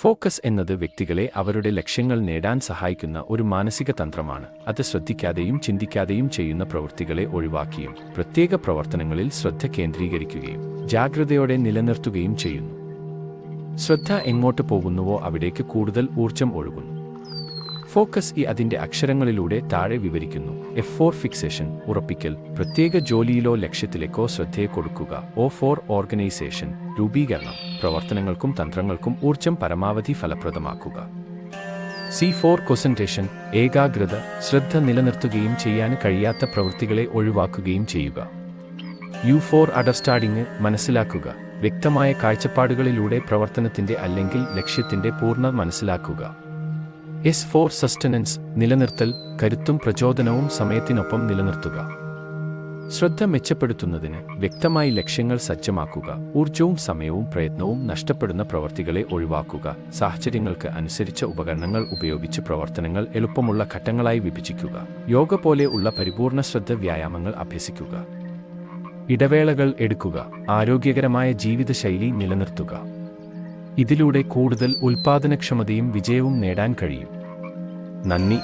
Focus എന്നത് വ്യക്തികളെ അവരുടെ ലക്ഷ്യങ്ങൾ നേടാൻ സഹായിക്കുന്ന ഒരു മാനസിക തന്ത്രമാണ്. അത് ശ്രദ്ധിക്കാതെയും ചിന്തിക്കാതെയും ചെയ്യുന്ന പ്രവൃത്തികളെ ഒഴിവാക്കിയും പ്രത്യേക പ്രവർത്തനങ്ങളിൽ ശ്രദ്ധ കേന്ദ്രീകരിക്കുകയും ജാഗ്രതയോടെ നിലനിർത്തുകയും ചെയ്യുന്നു. ശ്രദ്ധ എങ്ങോട്ട് പോകുന്നുവോ അവിടേക്ക് കൂടുതൽ ഊർജം ഒഴുകുന്നു. ഫോക്കസ് ഈ അതിന്റെ അക്ഷരങ്ങളിലൂടെ താഴെ വിവരിക്കുന്നു. എഫ് ഫോർ ഫിക്സേഷൻ ഉറപ്പിക്കൽ പ്രത്യേക ജോലിയിലോ ലക്ഷ്യത്തിലേക്കോ ശ്രദ്ധയെ കൊടുക്കുക. ഒ ഫോർ ഓർഗനൈസേഷൻ രൂപീകരണം പ്രവർത്തനങ്ങൾക്കും തന്ത്രങ്ങൾക്കും ഊർജം പരമാവധി ഫലപ്രദമാക്കുക. സി ഫോർ കോസെൻട്രേഷൻ ഏകാഗ്രത ശ്രദ്ധ നിലനിർത്തുകയും ചെയ്യാൻ കഴിയാത്ത പ്രവൃത്തികളെ ഒഴിവാക്കുകയും ചെയ്യുക. യു ഫോർ അണ്ടർസ്റ്റാൻഡിംഗ് മനസ്സിലാക്കുക വ്യക്തമായ കാഴ്ചപ്പാടുകളിലൂടെ പ്രവർത്തനത്തിന്റെ അല്ലെങ്കിൽ ലക്ഷ്യത്തിന്റെ പൂർണ മനസ്സിലാക്കുക. എസ് ഫോർ സസ്റ്റനൻസ് നിലനിർത്തൽ കരുത്തും പ്രചോദനവും സമയത്തിനൊപ്പം നിലനിർത്തുക. ശ്രദ്ധ മെച്ചപ്പെടുത്തുന്നതിന് വ്യക്തമായി ലക്ഷ്യങ്ങൾ സജ്ജമാക്കുക. ഊർജവും സമയവും പ്രയത്നവും നഷ്ടപ്പെടുന്ന പ്രവർത്തികളെ ഒഴിവാക്കുക. സാഹചര്യങ്ങൾക്ക് അനുസരിച്ച ഉപകരണങ്ങൾ ഉപയോഗിച്ച് പ്രവർത്തനങ്ങൾ എളുപ്പമുള്ള ഘട്ടങ്ങളായി വിഭജിക്കുക. യോഗ പോലെ ഉള്ള പരിപൂർണ ശ്രദ്ധ വ്യായാമങ്ങൾ അഭ്യസിക്കുക. ഇടവേളകൾ എടുക്കുക. ആരോഗ്യകരമായ ജീവിതശൈലി നിലനിർത്തുക. ഇതിലൂടെ കൂടുതൽ ഉൽപാദനക്ഷമതയും വിജയവും നേടാൻ കഴിയും. നന്ദി.